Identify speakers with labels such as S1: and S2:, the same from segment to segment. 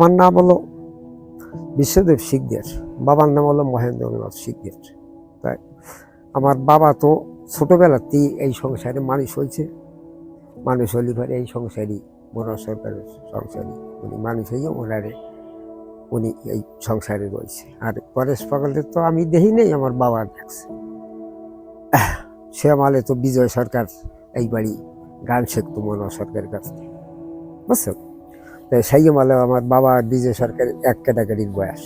S1: আমার নাম হলো বিশ্বদেব শিকদের। বাবার নাম হলো মহেন্দ্রনাথ শিকদের। তাই আমার বাবা তো ছোটোবেলাতেই এই সংসারে মানুষ হয়েছে। মানুষ হলি পরে এই সংসারই, বড় সরকারের সংসারই। উনি মানুষ হয়ে ওনারে, উনি এই সংসারে রয়েছে। আর পরেশ পাগলের তো আমি দেখি নেই, আমার বাবা দেখছে। সে আমালে তো বিজয় সরকার এই বাড়ি গান শিখতো মনোজ সরকারের কাছ থেকে। বুঝছ সেই আমলে আমার বাবা বিজয় সরকারের এক ক্যাটাগরির বয়স।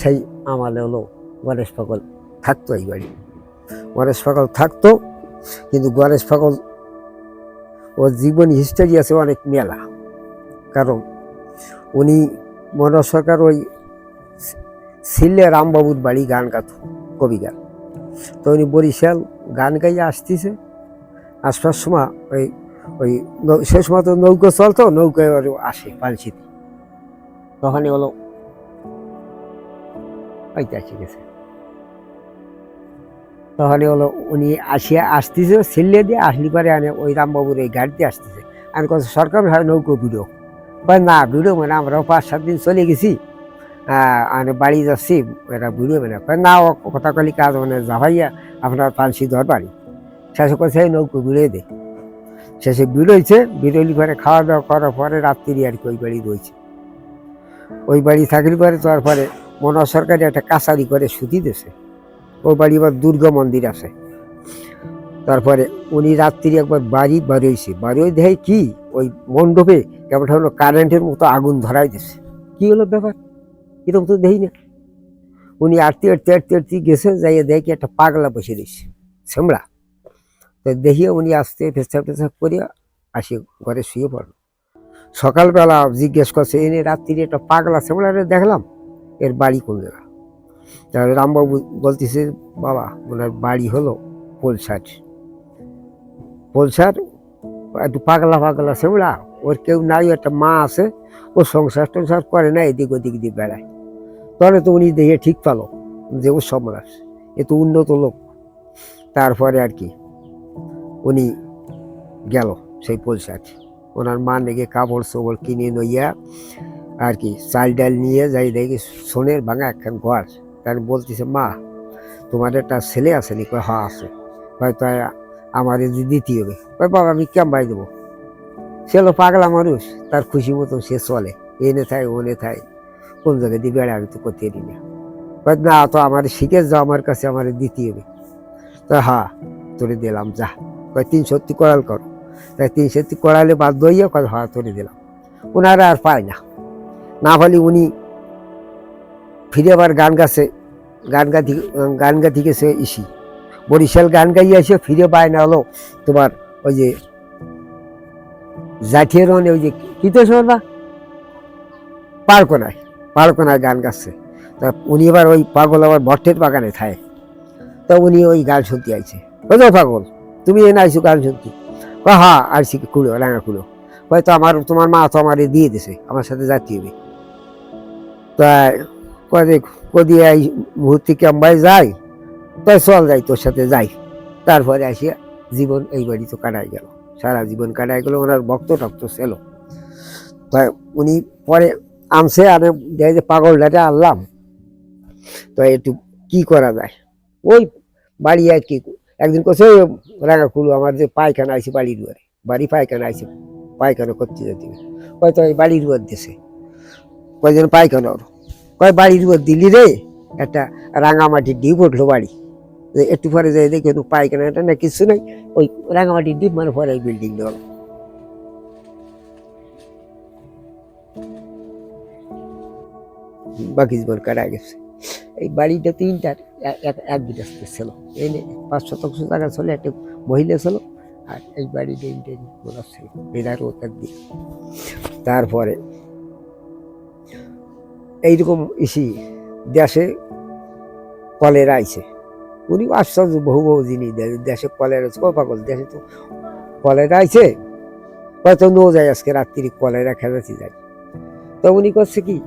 S1: সেই আমলে হলো গণেশ পাগল থাকতো এই বাড়ি। গণেশ পাগল থাকতো, কিন্তু গণেশ পাগল ও জীবন হিস্টোরি আছে অনেক মেলা। কারণ উনি মনোজ সরকার ওই সিলে রামবাবুর বাড়ি গান গাত, কবি গান। তো উনি বরিশাল গান গাইয়ে আসতেছে আসবার সময় ওই ওই নৌ- সে সময় তো নৌকো চলতো নৌকায় ওর আসে পালসিতে তখনই হলো ঠিক আছে তখনই হলো উনি আসিয়া আসতেছে ছেলে দিয়ে আসলি পরে আনে ওই রামবাবুর এই গাড়িতে আসতেছে। আমি কত সরকার নৌকো ভিড়ো। কয়, না, ভিড়ো মানে আমরাও পাঁচ, সাত দিন চলে গেছি। আমি বাড়ি যাচ্ছি এটা ভিড়ো মানে। না, ও কথা কলি কাজ মানে যাভাইয়া আপনার পালসি ধর বাড়ি শেষে কথা নৌকো ভিড়ে দে। শেষে বেরোইছে বেরোলি পরে খাওয়া দাওয়া করার পরে রাত্রি আর কি ওই বাড়ি রয়েছে। ওই বাড়ি থাকলে পরে তারপরে মনোজ সরকারি একটা কাছারি করে সুতি দিয়েছে। ওই বাড়ি আবার দুর্গা মন্দির আছে। তারপরে উনি রাত্রি একবার বাড়ি বাড়িয়েছে বাড়িয়ে দেয় কি ওই মণ্ডপে কেমন হলো কারেন্টের মতো আগুন ধরাই দিছে কি হলো ব্যাপার? এরকম তো দেখি না। উনি আটতে আটতে আটতে আটতে গেছে, যাইয়ে দেখি একটা পাগলা বসে রয়েছে। সেমড়া তো দেখিয়ে উনি আসতে পেশাব টেশাব করিয়া আসি ঘরে শুয়ে পড়ল। সকালবেলা জিজ্ঞেস করছে এনে রাত্রি একটা পাগলা সেমলারে দেখলাম? এর বাড়ি কোন জায়গা? তাহলে রামবাবু বলতেছে, বাবা, ওনার বাড়ি হলো পোলসার। পোলসার একটু পাগলা পাগলা সেমলা ওর কেউ নাই, একটা মা আছে, ও সংসার টংসার করে না, এদিক ওদিক দিয়ে বেড়ায়। তাহলে তো উনি দেখে ঠিক পালো যে ও সম্রাট, এ তো উন্নত লোক। তারপরে আর কি উনি গেল সেই পোলসাট ওনার মা নাকি কাপড় চোপড় কিনে নইয়া আর কি চাল ডাল নিয়ে যাই দেখি সোনের ভাঙা একখান ঘর। তার বলতেছে, মা, তোমার একটা ছেলে আছে নি কয় হ্যাঁ আছে। হয়তো আমার যদি দিতে হবে। কয়, বাবা, আমি কেমন দেবো। হলো পাগলা মানুষ, তার খুশি মতো সে চলে। এনে থাই ওনে থাই, কোন জায়গায় দিয়ে বেড়া আমি তো করতে দিই না। কয়, না, তো আমার শিখে যাও, আমার কাছে আমার দিতে হবে। তো হা তোরে দিলাম, যা। কয়, তিন সত্যি করাল করো। তাই তিন সত্যি করালে বাধ্য হইয়া কয় হ্যাঁ তোরে দিলাম। ওনারা আর পায় না। না হলে উনি ফিরে আবার গান গাছে, গান গাথি গান গাথি গেছে ইসি। বরিশাল গান গাইয়ে এসে ফিরে পায় না হলো তোমার ওই যে জাঠিয়ে রনে ওই যে কি তো শোনা পার্কনায় পার্কনায় গান গাচ্ছে। তা উনি এবার ওই পাগল আবার ভট্টের বাগানে থাকে। তা উনি ওই গান শুনতে আইছে। ওই পাগল। তুমি এনে আইছো গান শুনতে কয় হ্যাঁ আইসি কুড়ো, রাঙা কুড়ো। হয়তো আমার, তোমার মা তো আমার দিয়ে দিছে, আমার সাথে যাতে হবে তা কয়ে যাই চল যাই তোর সাথে, যাই। তারপরে আসিয়া জীবন এই বাড়ি তো কাটাই গেল। সারা জীবন কাটাই গেল, ওনার ভক্ত টক্ত ছিল। তাই উনি পরে আমসে আর দেখে যে পাগলটাকে আনলাম। তো একটু কি করা যায়? ওই বাড়ি আর কি একদিন কোথায় রাঙা কুলু আমার যে পায়খানা আছে বাড়ির দুয়ারে, বাড়ি পায়খানা আছে পায়খানা করতে যেতে হবে। হয়তো এই বাড়ির দুয়ার দিছে। কয়জন পায়খানা ওর। কয়, বাড়ির দুয়ার দিলি রে, একটা রাঙামাটির ডিপ উঠল বাড়ি। যে একটু পরে যাই দেখি কোনো পায়খানাটা না কিছু নাই, ওই রাঙামাটির ডিপ মানে পরে এই বিল্ডিং হলো বাকি জীবন কাটা গেছে? এই বাড়িটা তিনটার এক- বিরাস্ত ছিল। এই পাঁচ শতাংশ টাকা ছিল, একটা মহিলা ছিল, আর এই বাড়িটা তিনটে ওরা ছিল এটার ওটার দিয়ে তারপরে এইরকম ইসি দেশে কলেরা আইছে। উনি আশ্চর্য, বহু বহু জিনিস দেশে কলেরা আছে পাগল দেশে তো কলেরা আইছে, হয়তো নো যায় আজকে রাত্রি কলেরা খেলাতে যায়। তো উনি করছে কি,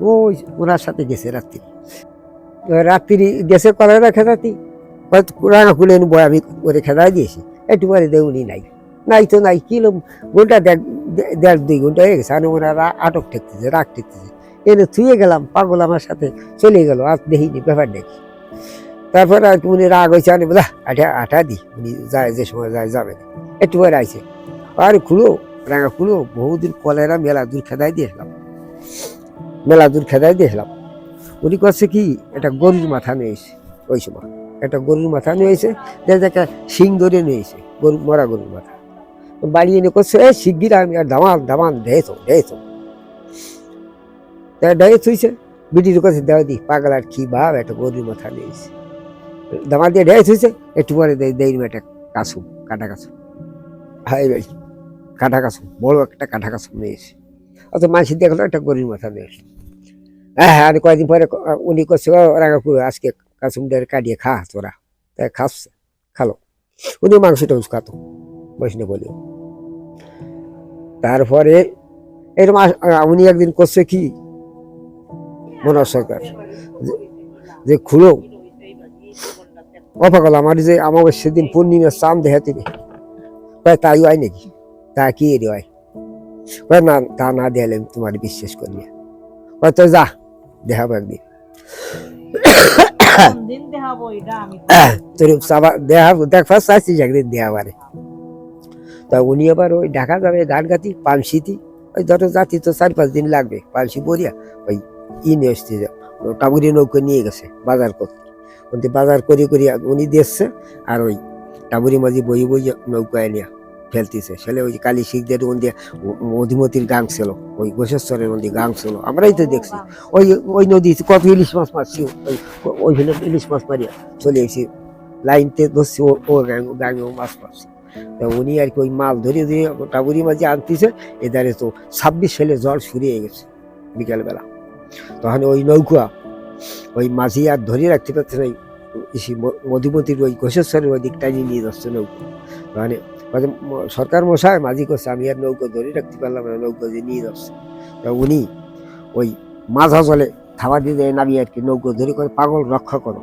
S1: ওই ওনার সাথে গেছে রাত্রি। রাত্রি গেছে কলেরা খেতাতি। রাঙা খুলে বয় আমি ওরে খেদাই দিয়েছি। একটু পরে দেউনি নাই। নাই তো নাই কিলো ঘণ্টা দেখ দেড়, দুই ঘণ্টা হয়ে গেছে। আমি ওনারা আটক ঠেকতেছে, রাগ ঠেকতেছে। এনে থুয়ে গেলাম, পাগল আমার সাথে চলে গেল, আর দেখিনি, ব্যাপার দেখি তারপরে উনি রাগ হয়েছে আমি বলা আঠা আঠা দি, উনি যায়, যে সময় যায়, যাবে না। একটু পরে আইছে। আরে খুলো, রাঙা খুলো, বহুদিন কলেরা মেলা দূর খেদাই দিয়েছিলাম মেলা দূর খেদাই দিয়েছিলাম উনি করছে কি? একটা গরুর মাথা নিয়েছে ওই সময়। একটা গরুর মাথা নিয়েছে একটা শিং ধরে নিয়েছে গরু, মরা গরুর মাথা। বাড়ি এনে করছে, এই শিগগির আমি আর দামান দামান দেয়তো দেয়তো তা থুইছে, বিটির কাছে দেওয়া দি, পাগল আর কি ভাব একটা গরুর মাথা নিয়েছে দামা দিয়ে দেয় থুইছে, একটু পরে দেয় একটা কাসুম কাটা কাসুম হাই কাটা কাসুম বড় একটা কাটা কাসুম নিয়েছে অত মাসি দেখল একটা গরুর মাথা নিয়ে আসলো হ্যাঁ হ্যাঁ আর কয়েকদিন পরে, উনি করছে রাঙা পুরো আজকে কাসুম ডের কাটিয়ে খা তোরা তাই খাচ্ছে, খালো। উনি মাংসটা খাতো বৈষ্ণব বলে তারপরে এরকম উনি একদিন করছে কি? মনোজ সরকার, যে- খুলো অপাকল আমার যে আমার সেদিন পূর্ণিমার দেখাতে রে কয়, তাই হয় নাকি? তা কি রে হয়? না, তা না দেয়ালে তোমার বিশ্বাস করি কয়, তো যা দেখাবো একদিন। তোর দেখাবো দেখ ফার্স্ট আসছিস একদিন দেখাবারে। তা উনি আবার ওই ঢাকা যাবে গানগাতি পামশিতি ওই ধরো জাতি তো চার পাঁচ দিন লাগবে পামশি বরিয়া ওই ই নিয়ে আসতে টাবুরি নৌকো নিয়ে গেছে বাজার করতে। ওতে বাজার করে করে উনি দেখছে আর ওই টাবুরি মাঝি বই বই নৌকায় নিয়ে ফেলতেছে। সেলে ওই কালী শিখদের মধ্যে মধুমতির গাং ছিল, ওই ঘোষেশ্বরের মধ্যে গাং ছিল, আমরাই তো দেখছি। ওই ওই নদী কত ইলিশ মাছ মারছি, ওই ওইখানে ইলিশ মাছ মারিয়া চলে এসেছি লাইনতে ধরছি, ও ও মাছ মারছি। তা উনি আর কি ওই মাল ধরে ধরে টাবুরি মাঝে আনতেছে এদারে তো ছাব্বিশ সালে জল শুরিয়ে গেছে বিকালবেলা। তখন ওই নৌকা, ওই মাঝি আর ধরে রাখতে পারছে না ওই মধুমতির ওই ঘোষেশ্বরের ওই দিক টানিয়ে নিয়ে যাচ্ছে নৌকা। মানে সরকার মশায় মাঝি করছে আমি আর নৌকা ধরে, রাখতে পারলাম না, নৌকা যে নিয়ে যাচ্ছে। তা উনি ওই মাঝা জলে থাবা দিয়ে দেয় নামিয়ে আর কি নৌকো ধরে করে পাগল, রক্ষা করো।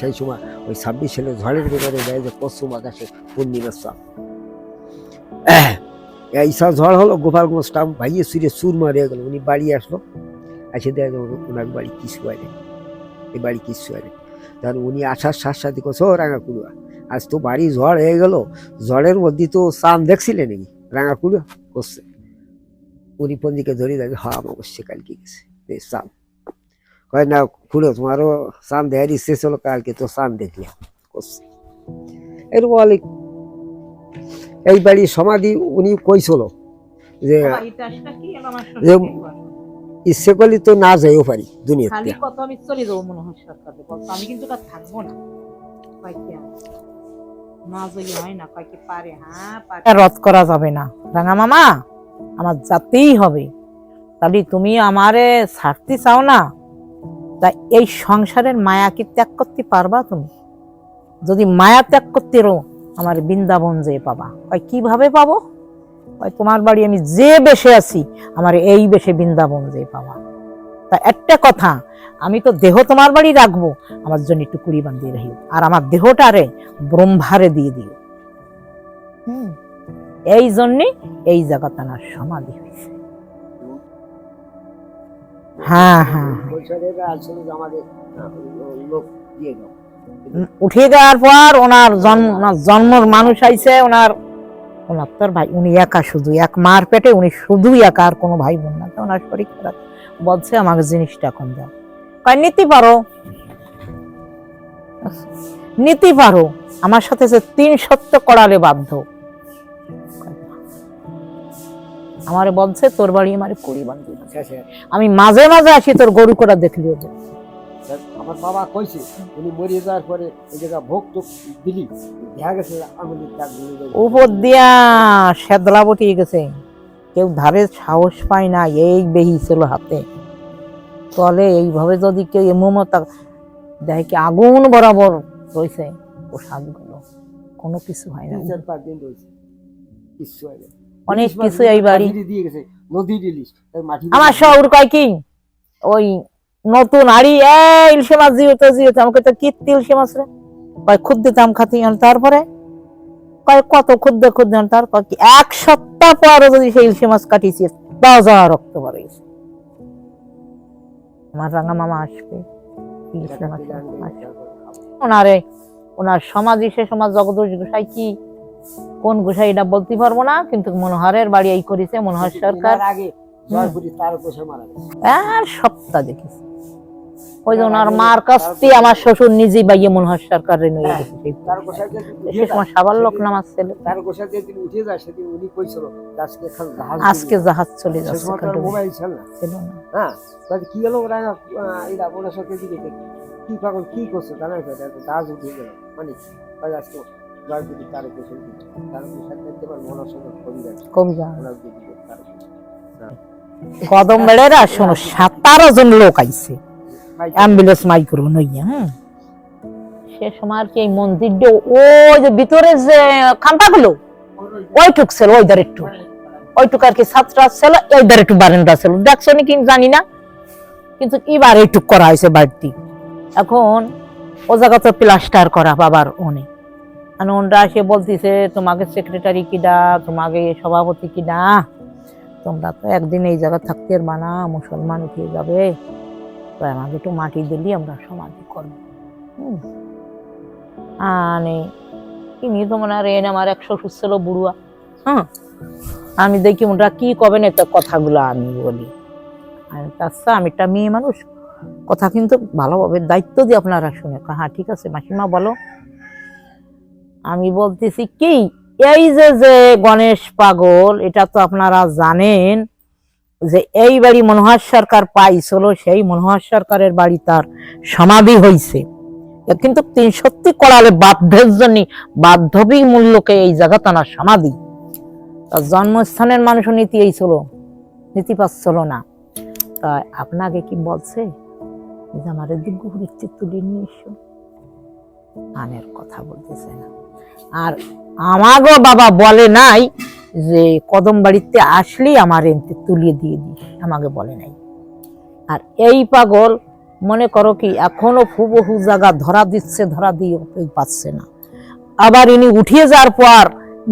S1: সেই সময় ওই ছাব্বিশ সালে ঝড়ের ভিতরে দেয় যে পশ্চিম আকাশে পূর্ণিমার চাপ এই সব ঝড় হলো, গোপালগঞ্জ টাউন ভাইয়ে সুরে সুর মারিয়ে গেল। উনি বাড়ি আসলো, এসে দেয় ওনার বাড়ি কিছু না এই বাড়ি কিছু না তাহলে উনি আসার সাথে সাথে করছে ও রাঙা কুড়ুয়া আজ তো বাড়ি ঝড় হয়ে গেল ঝড়ের মধ্যে তো চাঁদ দেখছিলে নাকি? রাঙা কুড়ুয়া করছে উনি পঞ্জিকে ধরে দেয় হ্যাঁ অবশ্যই কালকে গেছে। এই চাঁদ কয় না খুলো তোমারও চাঁদ দেখার ইচ্ছে ছিল কালকে তো চাঁদ দেখলে করছে এরকম অনেক এই বাড়ির সমাধি উনি কইছিল যে ইচ্ছে করলে তো না যাইও পারি দুনিয়াতে।
S2: কত আমি চলে যাব মনে হয় সরকারে আমি কিন্তু থাকব না। রদ করা যাবে না। রাঙা মামা, আমার যাতেই হবে। তাহলে তুমি আমারে ছাড়তে চাও না? তা এই সংসারের মায়া কি ত্যাগ করতে পারবা তুমি? যদি মায়া ত্যাগ করতে রো আমার বৃন্দাবন যে পাবা। কয়, কীভাবে পাবো? কয়, তোমার বাড়ি আমি যে বেশে আছি, আমার এই বেশে বৃন্দাবন যে পাবা। তা একটা কথা আমি তো দেহ তোমার বাড়ি রাখব। আমার জন্য একটু কুড়ি বান্ধিয়ে রাখিও। আর আমার দেহটা দেহটারে ব্রহ্মারে দিয়ে দিও। হুম, এই জন্যে এই জায়গা তানার সমাধি হয়েছে। হ্যাঁ হ্যাঁ হ্যাঁ। উঠে যাওয়ার পর ওনার জন্ম জন্মর মানুষ আইছে, ওনার ওনার তোর ভাই, উনি একা শুধু, এক মার পেটে উনি শুধু একা, আর কোনো ভাই বোন না তো ওনার শরীর খারাপ। বলছে আমাকে জিনিসটা এখন দাও। নিতে পারো। নিতে পারো। আমার সাথে যে তিন সত্য করালে বাধ্য। আমার বলছে তোর বাড়ি আমারে কুড়ি বান্ধব আমি মাঝে মাঝে আসি তোর গরু করা দেখলিও যে
S1: আমার বাবা কইছে উনি মরিয়ে যাওয়ার পরে এই জায়গা ভোগ টোক দিলি। দেখা গেছে আঙুলির দাগ।
S2: উপর দিয়া সেদলা বটিয়ে গেছে। কেউ ধারে সাহস পায় না এই বেহি ছিল হাতে। তলে এইভাবে যদি কেউ এমতা দেখে কি আগুন বরাবর রয়েছে প্রসাদগুলো কোনো কিছু হয় না।
S1: পাঁচ দিন রয়েছে। কিচ্ছু হয় না।
S2: অনেক কিছু এই বাড়ি।
S1: দিয়ে গেছে নদীর ইলিশ।
S2: আমার শহর কয় কি? ওই নতুন আড়ি এ ইলশে মাছ জিওতে জিওতে আমাকে তো কি ইলশে মাছ রে। কয় খুদ দিতাম খাতি তারপরে? কয় কত ক্ষুদ্র ক্ষুদ্র তার কয় কি এক সপ্তাহ পর যদি সেই ইলিশ মাছ কাটিয়েছি তাও যাওয়া রক্ত বেরোইছে রাঙা মামা আসবে। ওনারে ওনার সমাধি সে সমাজ জগদোষ গোসাই কি? কোন গোসাই এটা বলতে পারব না কিন্তু মনোহরের বাড়ি এই করেছে মনোহর সরকার। আর সপ্তাহ দেখেছি। ওই যে ওনার মার কাছ থেকে আমার শ্বশুর নিজেই বাইয়ে মনোহর সরকারের নিয়ে গেছে। সে সময় সাবার লোক
S1: কইছিল আজকে জাহাজ
S2: আজকে জাহাজ চলে যাচ্ছে
S1: ছিল না। হ্যাঁ কি হলো ওরা আহ, এরা ওনার সাথে দিকে কি পাগল কি করছে জানা জাহাজ উঠে গেল। মানে আজকে তার
S2: কদম বেড়েরা শোনো সাতারো জন লোক আইছে। অ্যাম্বুলেন্স মাইক্রো নইয়া হ্যাঁ? সে সময় আর কি এই মন্দিরটা ওই যে ভিতরে যে খাম্পাগুলো ওইটুক ছিল ওই ধারে একটু। ওইটুক আর কি সাতটা ছিল ওই ধারে একটু বারান্দা ছিল। দেখছ নাকি জানি না? কিন্তু এবার এইটুক করা হয়েছে বাড়তি। এখন ও জায়গা তো প্লাস্টার করা বাবার ওনে। মানে ওনরা এসে বলতেছে তোমাকে সেক্রেটারি কিডা তোমাকে সভাপতি কিডা তোমরা তো একদিন এই জায়গা থাকতে মানা মুসলমান উঠে যাবে। তো আমাকে একটু মাটি দিলি আমরা সমাধি করব। আনে, ইনি তো মনে হয় এনে আমার এক শ্বশুর ছিল বুড়ুয়া। হ্যাঁ আমি দেখি ওরা কি কবেন একটা কথাগুলো আমি বলি। আমি তো আচ্ছা আমি একটা মেয়ে মানুষ, কথা কিন্তু ভালোভাবে দায়িত্ব দিয়ে আপনারা শুনে। হ্যাঁ ঠিক আছে, মাসিমা বলো। আমি বলতেছি কি, এই যে যে গণেশ পাগল, এটা তো আপনারা জানেন যে এই বাড়ি মনোহর সরকার পাইছিল সেই মনোহর সরকারের বাড়ি তার সমাধি হইছে। এ কিন্তু তিন সত্যি করালে বাধ্যের জন্য বাধ্যবী মূল্যকে এই জায়গা তার সমাধি। তার জন্মস্থানের মানুষ নীতি এই ছিল, নীতি পাচ্ছিল না। তা আপনাকে কি বলছে? আমার পরীক্ষা তুলে আনের কথা বলতেছে না। আর আমাগো বাবা বলে নাই যে কদম বাড়িতে আসলেই আমার এনতে তুলিয়ে দিয়ে দিস আমাকে বলে নাই। আর এই পাগল, মনে করো কি, এখনও হুবহু জায়গা ধরা দিচ্ছে, ধরা দিয়ে পাচ্ছে না। আবার ইনি উঠিয়ে যাওয়ার পর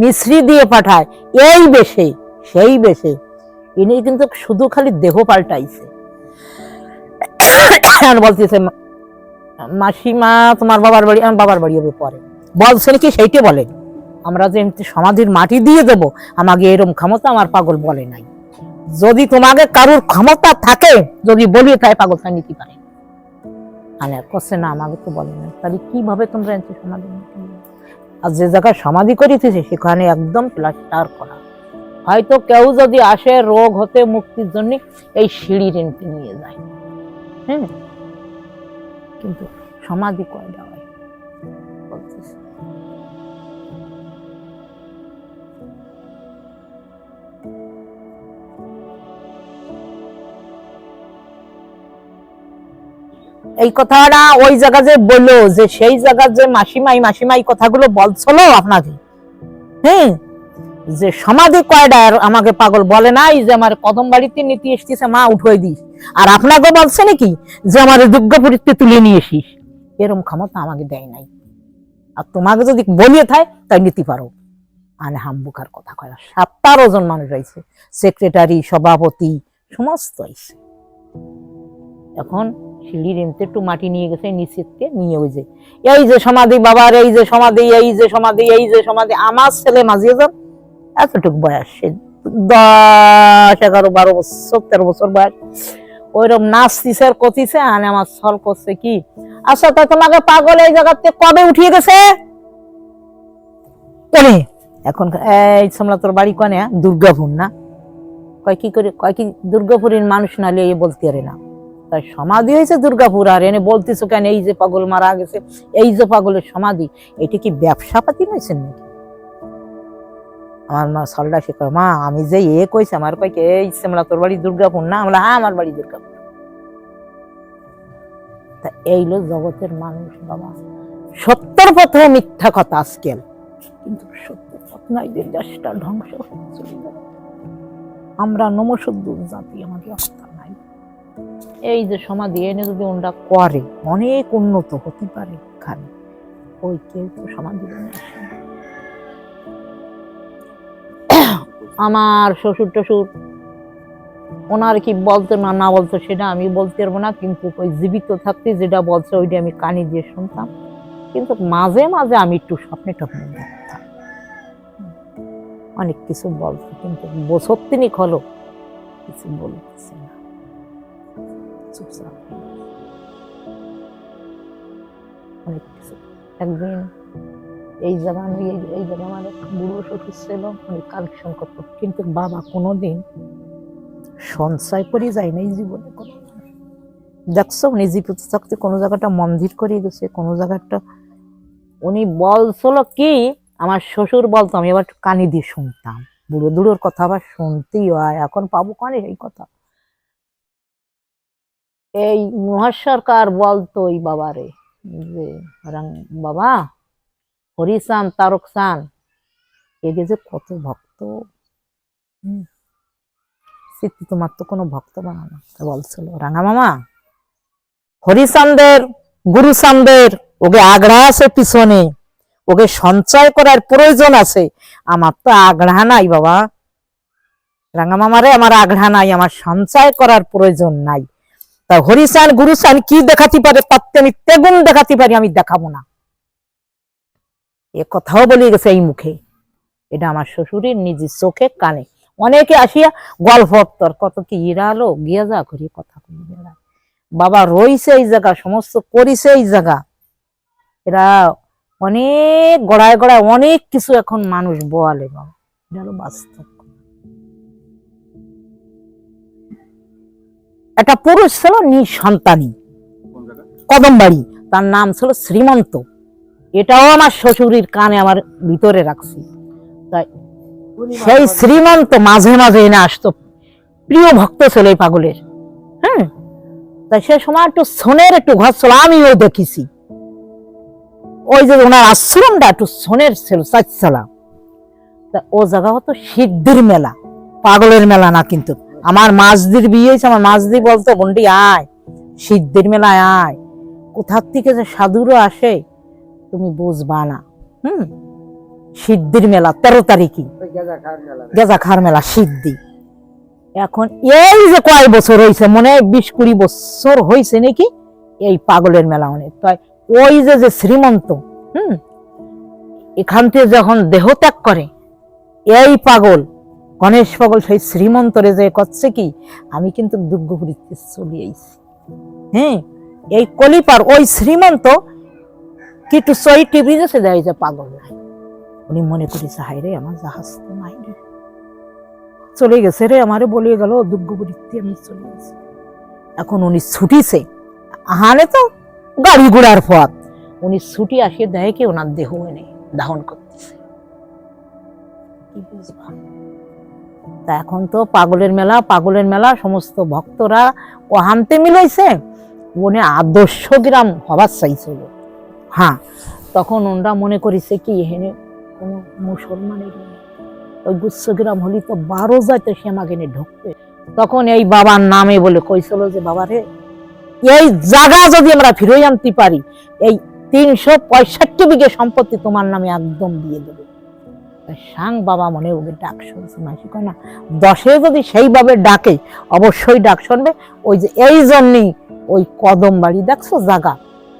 S2: মিশ্রি দিয়ে পাঠায়, এই বেশে, সেই বেশে। ইনি কিন্তু শুধু খালি দেহ পাল্টাইছে। বলতেছে মাসিমা, তোমার বাবার বাড়ি, আমার বাবার বাড়ি হবে পরে। বলছেন কি, সেইটা বলেন। আমরা যে সমাধির মাটি দিয়ে দেব, আমাকে এরম ক্ষমতা আমার পাগল বলে নাই। যদি তোমাকে কারোর ক্ষমতা থাকে, যদি বলি তাই পাগল তা নিতে পারে। আনে করছে না, আমাকে তো বলে না তাহলে কীভাবে তোমরা এমনি সমাধি আর যে জায়গায় সমাধি করিতেছে, সেখানে একদম প্লাস্টার করা। হয়তো কেউ যদি আসে, রোগ হতে মুক্তির জন্য এই সিঁড়ি রেন্টে নিয়ে যায়। হ্যাঁ? কিন্তু সমাধি কয়টা? এই কথাটা ওই জায়গা যে বলল যে সেই জায়গা যে মাসিমাই মাসিমাই কথাগুলো বলছিল আপনাকে হ্যাঁ? যে সমাধি কয়টা আমাকে পাগল বলে নাই যে আমার কদম বাড়িতে নীতি এসতেছে মা উঠোই দিস। আর আপনাকে বলছে নাকি যে আমার দুর্গাপুরীতে তুলে নিয়ে এসিস। এরম ক্ষমতা আমাকে দেয় নাই। আর তোমাকে যদি বলিয়ে থায়, তাই নিতে পারো। মানে হাম্বুকার কথা কয়। সাতটারো জন মানুষ আইছে সেক্রেটারি, সভাপতি, সমস্ত আইছে এখন সিঁড়ির এমতে একটু মাটি নিয়ে গেছে নিচেতে নিয়ে ওই যে, এই যে সমাধি বাবার, এই যে সমাধি, এই যে সমাধি, এই যে সমাধি, আমার ছেলে মাঝিয়ে যান এতটুকু বয়স, সে দশ, এগারো, বারো বছর, তেরো বছর বয়স। ওইরকম নাচতিছে আর কতিছে আনে আমার ছল করছে কি? আচ্ছা তা তোমাকে পাগল এই জায়গাতে কবে উঠিয়ে গেছে? কেনে এখন এই সমলা তোর বাড়ি কনে, দুর্গাপুর না? কয় কি করে, কয় কি দুর্গাপুরের মানুষ নালে এ বলতে পারে না। তাই সমাধি হয়েছে দুর্গাপুর আর এনে বলতেছো কেন এই যে পাগল মারা গেছে এই যে পাগলের সমাধি এটা কি ব্যবসা পাতি নইছেন নাকি? আমার মা সলটা সে মা আমি যে এ কইছে আমার কয় কি, এই সেমলা তোর বাড়ি দুর্গাপুর না? আমরা হ্যাঁ আমার বাড়ি দুর্গাপুর। তা এই লোক জগতের মানুষ বাবা। সত্যের পথে মিথ্যা কথা আজকাল কিন্তু সত্যের পথ নাই যে দেশটা ধ্বংস হয়ে চলে। আমরা নমসুদ্দুর জাতি আমাকে অবস্থা এই যে সমাধি, এনে যদি ওনরা করে, অনেক উন্নত হতে পারে খালি ওই কেউ তো সমাধি। আমার শ্বশুর টশুর ওনার কি বলতো না না বলতো সেটা আমি বলতে পারব না, কিন্তু ওই জীবিত থাকতে যেটা বলছে, ওইটা আমি কানে দিয়ে শুনতাম। কিন্তু মাঝে মাঝে আমি একটু স্বপ্নে টপ্নে দেখতাম। অনেক কিছু বলতো কিন্তু বছর তিনিক হলো, কিছু বলতেছে চুপচাপ অনেক কিছু। একদিন এই আমি এই- জায়গা আমার বুড়ো শ্বশুর ছিল উনি কালেকশন করতো। কিন্তু বাবা কোনোদিন সঞ্চয় করে যায় না এই জীবনে কোনো। দেখছ, উনি জীবিত থাকতে কোনো জায়গাটা মন্দির করে গেছে কোনো জায়গাটা উনি বলছিল কি, আমার শ্বশুর বলতো, আমি আবার কানে দিয়ে শুনতাম। বুড়ো দুড়োর কথা আবার শুনতেই হয়। এখন পাবো কানে এই কথা। এই মহাসরকার সরকার বলতো ওই বাবারে। যে বাবা হরিসান তারক সান এগে যে কত ভক্ত। সত্যি তোমার তো কোনো ভক্ত বানানো বলছিল রাঙা মামা হরিচান্দের গুরুচান্দের ওকে আগ্রহ আছে পিছনে, ওকে সঞ্চয় করার প্রয়োজন আছে। আমার তো আগ্রহ নাই বাবা। রাঙা মামারে আমার আগ্রহ নাই, আমার সঞ্চয় করার প্রয়োজন নাই। তা হরিচান গুরুচান কি দেখাতে পারে? তাতে আমি তেগুন দেখাতে পারি, আমি দেখাবো না। এ কথাও বলে গেছে এই মুখে। এটা আমার শ্বশুরের নিজের চোখে কানে। অনেকে আসিয়া গল্প কত কি ইরা আলো গিয়া যা করি কথা বাবা রইছে এই জায়গা, সমস্ত করিছে এই জায়গা। এরা অনেক গড়ায় গড়ায় অনেক কিছু এখন মানুষ বলে বাবা। এটা হলো বাস্তব। একটা পুরুষ ছিল নিঃসন্তানী। কদমবাড়ি তার নাম ছিল শ্রীমন্ত। এটাও আমার শ্বশুরের কানে আমার ভিতরে রাখছি। তাই সেই শ্রীমন্ত মাঝে মাঝে এনে আসতো। প্রিয় ভক্ত ছিল এই পাগলের। হ্যাঁ তাই সে সময় একটু সোনের একটু ঘর ছিল, আমিও দেখেছি। ওই যে ওনার আশ্রমটা একটু সোনের ছিল চাইছিলা তা ও জায়গা হতো সিদ্ধির মেলা। পাগলের মেলা না কিন্তু। আমার মাঝদির বিয়ে হয়েছে আমার মাঝদি বলতো বন্ডি আয় সিদ্ধির মেলায় আয়। কোথার থেকে যে সাধুরও আসে তুমি বুঝবা না। হুম? সিদ্ধির মেলা তেরো তারিখই।
S1: গেজা
S2: খার মেলা। সিদ্ধি। এখন এই যে কয় বছর হয়েছে মনে হয় বিশ কুড়ি বছর হয়েছে নাকি এই পাগলের মেলা অনেক। তাই ওই যে যে শ্রীমন্ত হুম? এখান থেকে যখন দেহ ত্যাগ করে এই পাগল গণেশ পাগল সেই শ্রীমন্তরে যে করছে কি, আমি কিন্তু দুর্গপুরীতে চলে আইছি। হ্যাঁ এই কলিপার, ওই শ্রীমন্ত কিন্তু সই টিভি যে দেয় যে পাগল নাই। উনি মনে করেছে হাই রে, আমার জাহাজ তো নাই রে। চলে গেছে রে, আমারে বলে গেল, দুর্গপুরীতে আমি চলে গেছি এখন উনি ছুটিছে। আহানে তো গাড়ি ঘোড়ার পথ। উনি ছুটি আসিয়ে দেয় কি ওনার দেহ এনে দাহন করতেছে। কি বুঝবা? তা এখন তো পাগলের মেলা পাগলের মেলা, সমস্ত ভক্তরা ও হানতে মিলাইছে। উনি আদর্শ গ্রাম হবার চাইছিল হ্যাঁ তখন ওনরা মনে করেছে কি, এখানে কোনো মুসলমানের। ওই গুচ্ছগ্রাম হলি তো বারো যাইতে নিয়ে ঢুকতে তখন এই বাবার নামে বলে কইছিল যে, বাবা রে, এই জায়গা যদি আমরা ফিরে আনতে পারি, এই তিনশো পঁয়ষট্টি বিঘে সম্পত্তি তোমার নামে একদম দিয়ে দেবে। সাং বাবা মনে ওকে ডাক শুনছে, মাসি না, দশে যদি সেইভাবে ডাকে, অবশ্যই ডাক শুনবে। ওই যে এই জন্যই ওই কদম বাড়ি দেখছ জাগা,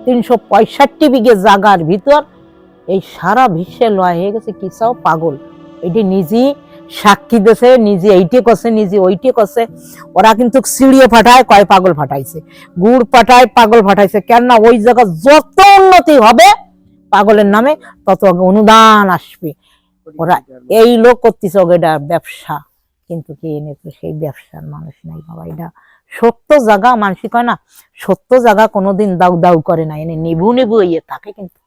S2: তিনশো পঁয়ষট্টি বিঘে জাগার ভিতর এই সারা বিশ্বে লয় হয়ে গেছে কিসাও পাগল। এটি নিজেই সাক্ষী দেশে নিজে এইটে কষে নিজে ওইটে কষে ওরা কিন্তু সিঁড়িয়ে ফাটায়, কয় পাগল ফাটাইছে। গুড় পাঠায় পাগল ফাটাইছে। কেননা ওই জায়গা যত উন্নতি হবে, পাগলের নামে তত অনুদান আসবে। ওরা এই লোক করতেছে ওটা ব্যবসা। কিন্তু কি এনে তো সেই ব্যবসার মানুষ নাই বাবা এটা সত্য জায়গা মানসিক হয় না সত্য জায়গা কোনোদিন দাউ দাউ করে না। এনে নিবু নিবু ইয়ে থাকে কিন্তু।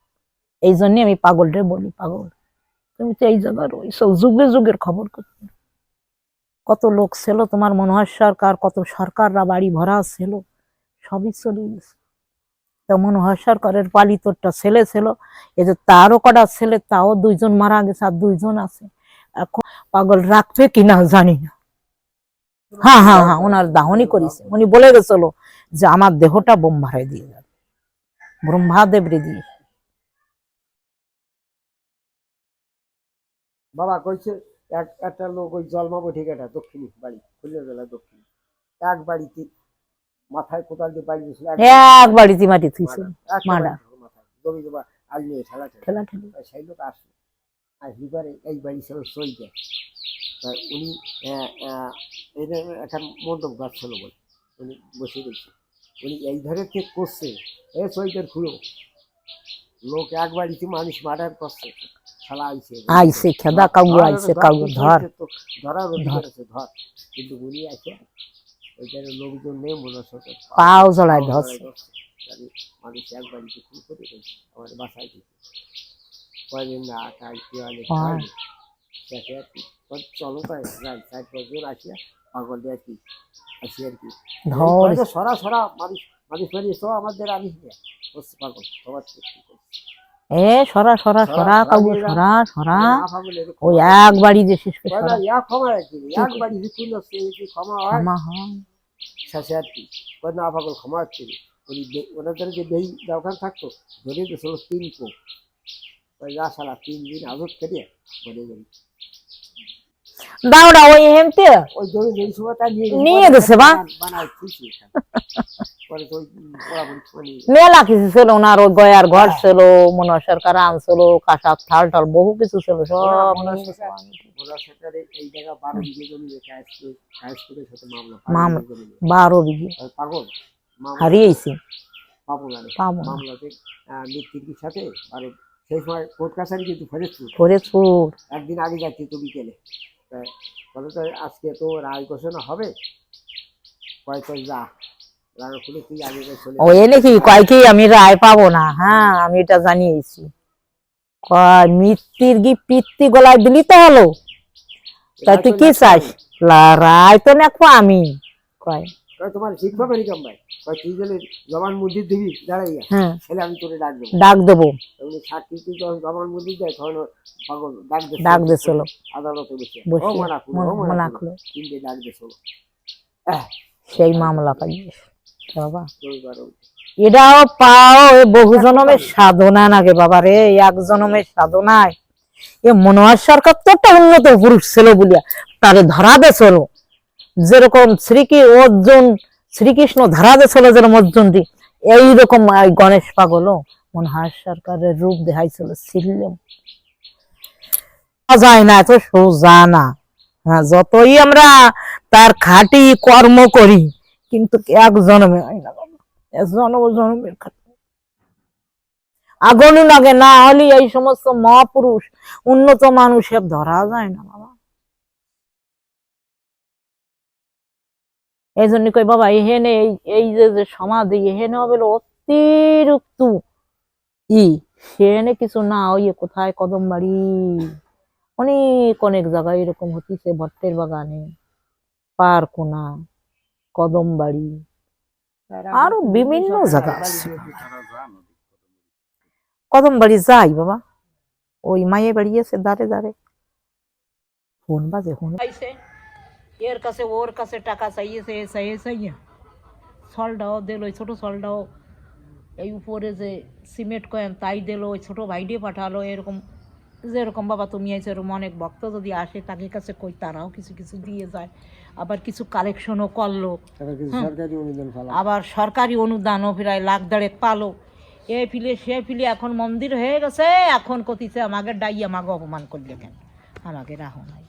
S2: এই জন্য আমি পাগলরে বলি পাগল তুমি তো এই জায়গার ওই সব যুগে যুগের খবর করতে কত লোক ছিল তোমার মনোহর সরকার কত সরকাররা বাড়ি ভরা ছিল সবই চলে গেছে। তো মনোহর সরকারের পালিতটা ছেলে ছিল। এই যে তারও কটা ছেলে, তাও দুইজন মারা গেছে আর দুইজন আছে। এখন পাগল রাখবে কিনা জানি না। হ্যাঁ হ্যাঁ হ্যাঁ ওনার দাহনি করেছে। উনি বলে গেছিল যে আমার দেহটা ভাড়ায় দিয়ে যাবে ব্রহ্মাদেব রে দিয়ে।
S1: বাবা কইছে, এক, একটা লোক ওই জলমাবো ঠিকাটা দক্ষিণী বাড়ি খুলনা দক্ষিণ। এক বাড়িতে মাথায় কোদাল দিয়ে বাড়ি দিয়েছিল এক
S2: এক বাড়িতে মাটি থুইছে মাডা।
S1: জমি জমা আল নিয়ে ঠেলা ঠেলা।
S2: ঠেলা
S1: সেই লোক আসলো। আসলি পরে এই বাড়ি ছিল সইতে উনি আহ, একটা মণ্ডপ গাছ ছিল বলে উনি বসে রয়েছে উনি এই ধারে ঠিক করছে এ সইতের খুঁড়ো লোক এক বাড়িতে মানুষ মার্ডার করছে। আইছে।
S2: খেদা কাউ আইছে কাউ ধর।
S1: ধরার ধর কিন্তু উনি আছে ওইখানে লোকজন নেই মনে হচ্ছে
S2: পাও জড়ায় ধরছে।
S1: মানুষ এক বাড়িতে করে আমার বাসায় দিতে কয়দিন না কাল কি হলে
S2: হ্যাঁ।
S1: শেষে আর কি। ওই চলো তাই যাই বছর আসিয়া পাগল দিয়ে আর কি আসি আর কি। সরা সরা মানুষ মানুষ মানে সব আমাদের আনিস না বসছে পাগল সবার কি করছে?
S2: এ সরা সরা সরা সরা সরা
S1: না পাগল এর
S2: ওই এক বাড়ি যে শেষ করে
S1: কয়টা
S2: সরা।
S1: ক্ষমা হয়।
S2: ক্ষমা হয়
S1: শেষে আর কি কয় না পাগল ক্ষমা হচ্ছে না। উনি বে- ওনাদের যে বেই দোকান থাকতো ধরে গেছিল তিন কোপ ওই যা সারা তিন দিন আজত কেটে বলে গেল।
S2: দাওড়া ওই হেমতে?
S1: ওই দড়ি দড়ি সময় তা নিয়ে গেছে।
S2: নিয়ে
S1: পরে
S2: গেছে বা?
S1: বান-
S2: মেলা কিছু ছিল ওনার ওই গয়ার ঘর ছিল মনে হয় সরকার আনছিল কাঁচা থাল টাল বহু কিছু ছিল সব
S1: বারো বিঘে মামলা।
S2: বারো
S1: আর
S2: হারিয়েছি।
S1: না
S2: না
S1: সাথে? আর সেই সময় কোর্ট কাছারি কিন্তু একদিন আগে যাচ্ছি তো বিকেলে। বলে তো আজকে তো রায় ঘোষণা হবে। কয় তো যা।
S2: ও এ নাকি কয় কি আমি রায় পাবো না? হ্যাঁ আমি এটা জানিয়েছি। কয় মৃত্যুর কি পিত্তি গলায় দিলি তো হলো? তাই তুই কি চাস? রায় তো নেকো আমি। কয়
S1: কয় তোমার শিখবা পারি ভাই? কয় তুই গেলে জবান মন্দির দিবি? দাঁড়াইয়া
S2: হ্যাঁ।
S1: ছেলে আমি তোরে ডাক দেবো।
S2: ডাক দেবো।
S1: উনি সাক্ষী তুই যখন জবান মন্দির দেয় তখন পাগল ডাক দে
S2: ডাক দে চলো
S1: আদালতে বসে। ও মানা খুলো ও
S2: মানা
S1: মনা খুলো।
S2: খুলো।
S1: ডাক দে চলো
S2: সেই মামলা পাই বাবা। এটাও পাও এ বহু জনমের সাধনা নাগে বাবা রে এক জনমের সাধনায়। এ মনোহর সরকার তো একটা উন্নত পুরুষ ছিল বলিয়া তারে ধরা দিয়েছিল যেরকম শ্রীকি অর্জুন শ্রীকৃষ্ণ ধরা দিয়েছিল যেরকম অর্জুন দি এইরকম এই গণেশ পাগলও মনোহর সরকারের রূপ দেখাইছিল ছিলাম যায় না এত সোজা না। হ্যাঁ যতই আমরা তার খাটি কর্ম করি কিন্তু এক জন্মে হয় না জন্ম জন্মের খাটি আগুন লাগে, না হলে এই সমস্ত মহাপুরুষ, উন্নত মানুষের ধরা যায় না বাবা। এই জন্য কই বাবা, এহেনে এই এই যে যে সমাধি, এহেনে হবে অতিরিক্ত ই। সেখানে কিছু না, ওই কোথায় কদম বাড়ি অনেক অনেক জায়গায় এরকম হতিছে, ভট্টের বাগানে। পারকোনা কদম বাড়ি আরও বিভিন্ন জায়গা আছে কদম বাড়ি যাই বাবা ওই মায়ে বাড়ি আছে দাঁড়ে দাঁড়ে ফোন বাজে ফোন এর কাছে ওর কাছে টাকা চাইয়েছে এ চাইয়েছে সলটাও দিল ওই ছোট সলটাও এই উপরে যে সিমেন্ট কয়েন তাই দিল ওই ছোট ভাইডে পাঠালো এরকম যেরকম বাবা তুমি আইছো এরকম অনেক ভক্ত যদি আসে তাদের কাছে কই তারাও কিছু কিছু দিয়ে যায় আবার কিছু কালেকশনও করল। আবার সরকারি অনুদানও প্রায় লাখ দেড়েক পালো। এ ফিলে সে ফিলে এখন মন্দির হয়ে গেছে এখন কতিছে আমাকে ডাই আমাকে অপমান করলে কেন? আমাকে রাহো নাই।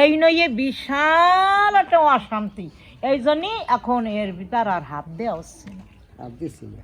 S2: এই নয় এ বিশাল একটা অশান্তি। এই জন্যই এখন এর ভিতর আর হাত দেওয়া হচ্ছে না।
S1: আর দিচ্ছি না।